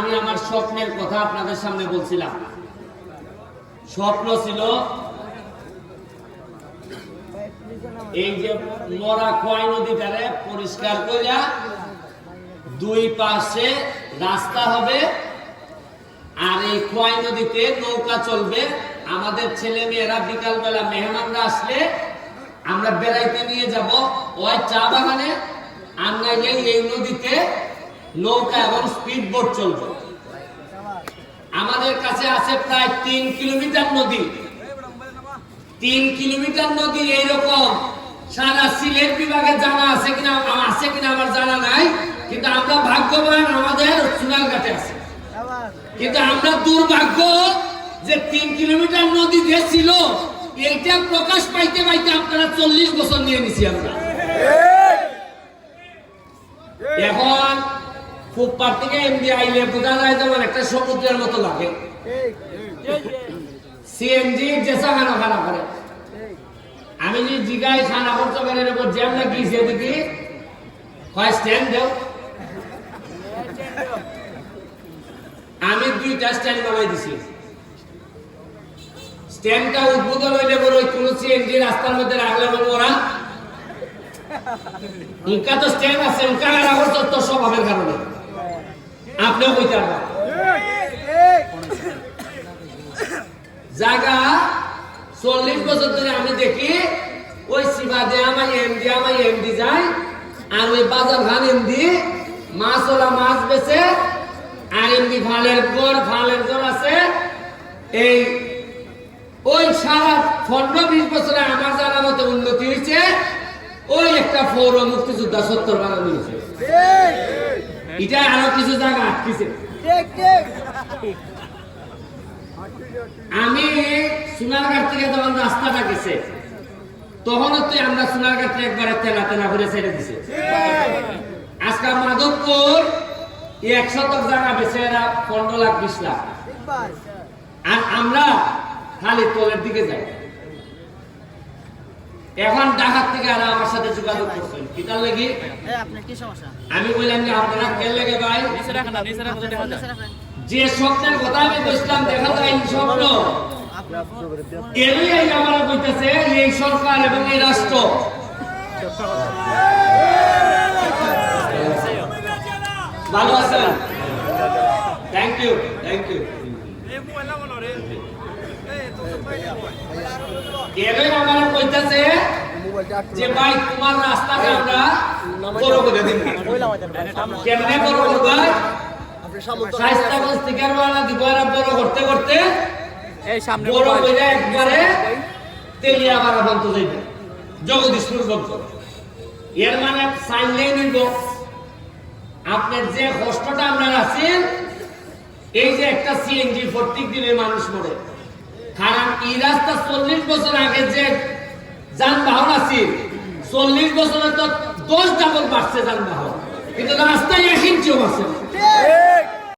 আমি আমার স্বপ্নের কথা আপনাদের সামনে বলছিলাম। স্বপ্ন ছিল এই যে মরা খোয়াই নদীটারে পরিষ্কার কইরা দুই পাশে রাস্তা হবে আর এই খোয়াই নদীতে নৌকা চলবে। আমাদের ছেলে মেয়েরা বিকালবেলা মেহমানরা আসলে আমরা বেড়াইতে নিয়ে যাব। ওই চা বাগানে নাইলে এই নদীতে নৌকা এবং স্পিড বোট চলবে। আমাদের কাছে আছে প্রায় তিন কিলোমিটার নদী। তিন কিলোমিটার নদী এইরকম। সারা সিলেট বিভাগে জানা আছে কিনা আছে কিনা আমার জানা নাই কিন্তু আমরা ভাগ্যবান আমাদের সোনারঘাটে আছে। কিন্তু আমরা দুর্ভাগ্য যে তিন কিলোমিটার নদী যে ছিল এইটা প্রকাশ পাইতে পাইতে আপনারা চল্লিশ বছর নিয়ে নিছি আমরা। এখন ফুটপাথ থেকে আইলে বোঝা যায় একটা সমুদ্রের মতো লাগে। সিএনজি খানা করে। আমি যদি খানা জ্যাম হয় স্ট্যান্ড দেও। আমি দুইটা স্ট্যান্ড বানাই দিছি। স্ট্যান্ডটা উদ্বোধন হইলে বড় কোন সিএনজি রাস্তার মধ্যে রাখলে বলব ওরা। উনকা তো স্ট্যান্ড আছে উনকা রাখা তো স্বভাবের কারণে। আপনিও কইতে জায়গা চল্লিশ বছর ধরে আমি দেখি, ওই সিবাদে আমার এমডি আমার এমডি যায়, আর ওই বাজার খান এমডি মাছ ওলা মাছ বেছে আর এমডি ফালের পর ফালের জল আছে। এই, ওই সারা পনেরো বিশ বছরে আমার জানা মতো উন্নতি হয়েছে। ওই একটা পৌর মুক্তিযোদ্ধা সত্তর বানানো হয়েছে এটা আরও কিছু জায়গা আটকেছে। আমি সোনারঘাট থেকে যখন রাস্তাটা গেছে তখন তো আমরা সোনারঘাট থেকে একবারে তেলা তেলা করে ছেড়ে দিছে। আজকে মাধবপুর এক শতক জায়গা বেছে এরা পনেরো লাখ বিশ লাখ। আর আমরা খালি তলের দিকে যাই। এখন ঢাকার থেকে আর আমার সাথে যোগাযোগ করছেন। কিতার লাগি? আপনার আমি বললাম যে আপনারা কেন লেগে ভাই? যে স্বপ্নের কথা আমি বলছিলাম দেখা যায় এই স্বপ্ন। এরই এই আমরা কইতেছে এই সরকার এবং এই রাষ্ট্র? ভালো আছেন? থ্যাংক ইউ থ্যাংক ইউ এরই আমরা কইতেছে যে ভাই তোমার রাস্তাটা আমরা বড় করে দিন কেমনে বড় করবা স্বাস্থ্য স্টিকার বানা দিব আর বড় করতে করতে এই সামনে বড় কইরা একবারে তেলিয়া বাড়া বন্ধ যাইবে জগদীশপুর বন্ধ। এর মানে সাইনলেই নিব। আপনার যে কষ্টটা আমরা আছেন এই যে একটা সিএনজি প্রত্যেক দিনে মানুষ মরে। কারণ এই রাস্তা চল্লিশ বছর আগে যে যানবাহন আছে চল্লিশ বছরে তো দশ ডাবল বাড়ছে যানবাহন কিন্তু রাস্তায় এক ইঞ্চিও না।